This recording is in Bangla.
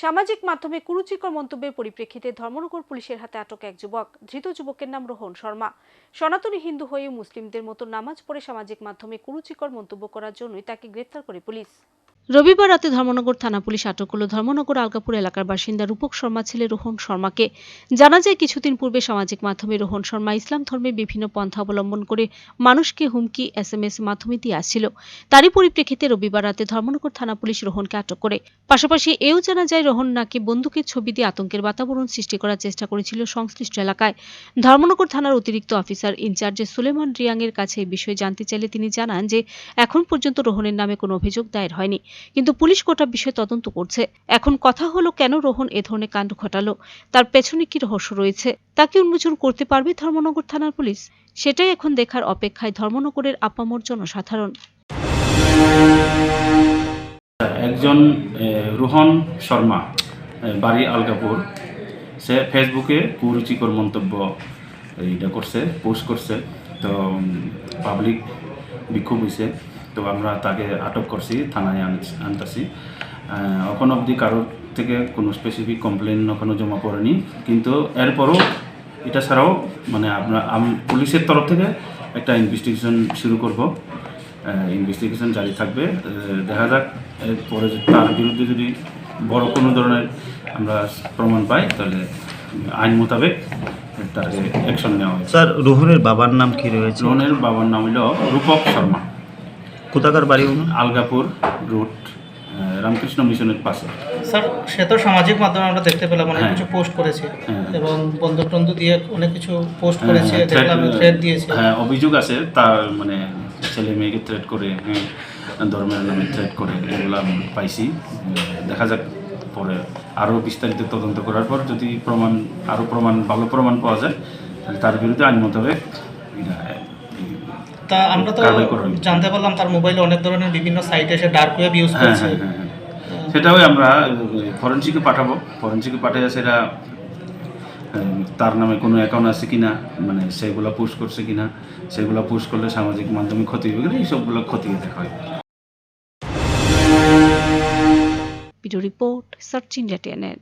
সামাজিক মাধ্যমে কুরুচিকর মন্তব্যের পরিপ্রেক্ষিতে ধর্মনগর পুলিশের হাতে আটক এক যুবক। ধৃত যুবকের নাম রোহন শর্মা। সনাতনী হিন্দু হয়ে মুসলিমদের মতো নামাজ পড়ে সামাজিক মাধ্যমে কুরুচিকর মন্তব্য করার জন্যই তাকে গ্রেফতার করে পুলিশ। রবিবার রাতে ধর্মনগর থানা পুলিশ আটক করল। ধর্মনগর আলগাপুর এলাকার বাসিন্দা রূপক শর্মা, ছেলে রোহন শর্মাকে। জানা যায়, কিছুদিন পূর্বে সামাজিক মাধ্যমে রোহন শর্মা ইসলাম ধর্মের বিভিন্ন পন্থা অবলম্বন করে মানুষকে হুমকি এস এম এস মাধ্যমে দিয়ে আসছিল। তারই পরিপ্রেক্ষিতে রবিবার রাতে ধর্মনগর থানা পুলিশ রোহনকে আটক করে। পাশাপাশি এও জানা যায়, রোহন নাকি বন্দুকের ছবি দিয়ে আতঙ্কের বাতাবরণ সৃষ্টি করার চেষ্টা করেছিল সংশ্লিষ্ট এলাকায়। ধর্মনগর থানার অতিরিক্ত অফিসার ইনচার্জে সুলেমান রিয়াংয়ের কাছে এই বিষয়ে জানতে চাইলে তিনি জানান যে, এখন পর্যন্ত রোহনের নামে কোনো অভিযোগ দায়ের হয়নি। কিন্তু পুলিশ গোটা বিষয়ে তদন্ত করছে। এখন কথা হলো, কেন রোহন এ ধরনের কাণ্ড ঘটালো? তার পেছনে কি রহস্য রয়েছে? তাকে উন্মোচন করতে পারবে ধর্মনগর থানার পুলিশ? সেটাই এখন দেখার অপেক্ষায় ধর্মনগরের আপামর জনসাধারণ। একজন রোহন শর্মা বাড়ি আলগাপুর। সে ফেসবুকে কুরুচিকর মন্তব্য, এইটা করছে, পোস্ট করছে। তো পাবলিক বিক্ষোভ হয়েছে তো আমরা তাকে আটক করছি থানায় আন- আনতাছি। এখন অবধি কারোর থেকে কোনো স্পেসিফিক কমপ্লেন এখনও জমা পড়েনি। কিন্তু এরপরও এটা ছাড়াও মানে আমরা আম- পুলিশের তরফ থেকে একটা ইনভেস্টিগেশন শুরু করব। ইনভেস্টিগেশন জারি থাকবে। দেখা যাক এরপরে যদি তার বিরুদ্ধে যদি বড় কোনো ধরনের আমরা প্রমাণ পাই তাহলে আইন মোতাবেক তার অ্যাকশন নেওয়া হবে। স্যার রোহনের বাবার নাম কি রয়েছে? লোনের বাবার নাম হইল রূপক শর্মা। কোথাকার বাড়ি আলগাপুর রুট রামকৃষ্ণ মিশনের পাশে স্যার সে তো সামাজিক মাধ্যমে আমরা দেখতে পেলাম অনেক হ্যাঁ। কিছু পোস্ট করেছে হ্যাঁ। এবং বন্ধু টন্ধু দিয়ে অনেক কিছু পোস্ট হ্যাঁ, করেছে হ্যাঁ, দেখলাম থ্রেড দিয়েছে হ্যাঁ অভিযোগ আছে তার মানে ছেলে মেয়েকে থ্রেট করে হ্যাঁ ধর্মের নামে থ্রেট করে এগুলো আমি পাইছি দেখা যাক পরে আরও বিস্তারিত তদন্ত করার পর যদি প্রমাণ আরও প্রমাণ ভালো প্রমাণ পাওয়া যায় তাহলে তার বিরুদ্ধে আইন মোতাবেক তা আমরা তো জানতে পারলাম তার মোবাইলে অনেক ধরনের বিভিন্ন সাইটে এসে ডার্ক ওয়েব ইউজ হ্যাঁ করছে। হ্যাঁ হ্যাঁ হ্যাঁ। সেটাও আমরা ফরেন্সিকে পাঠাবো। ফরেন্সিকে পাঠিয়ে সেটা তার নামে কোনো অ্যাকাউন্ট আছে কিনা মানে সেগুলো পোস্ট করছে কিনা সেগুলো পোস্ট করলে সামাজিক মাধ্যমে ক্ষতি হবে কিনা এইসবগুলো খতিয়ে দেখা হয় video report search India TNN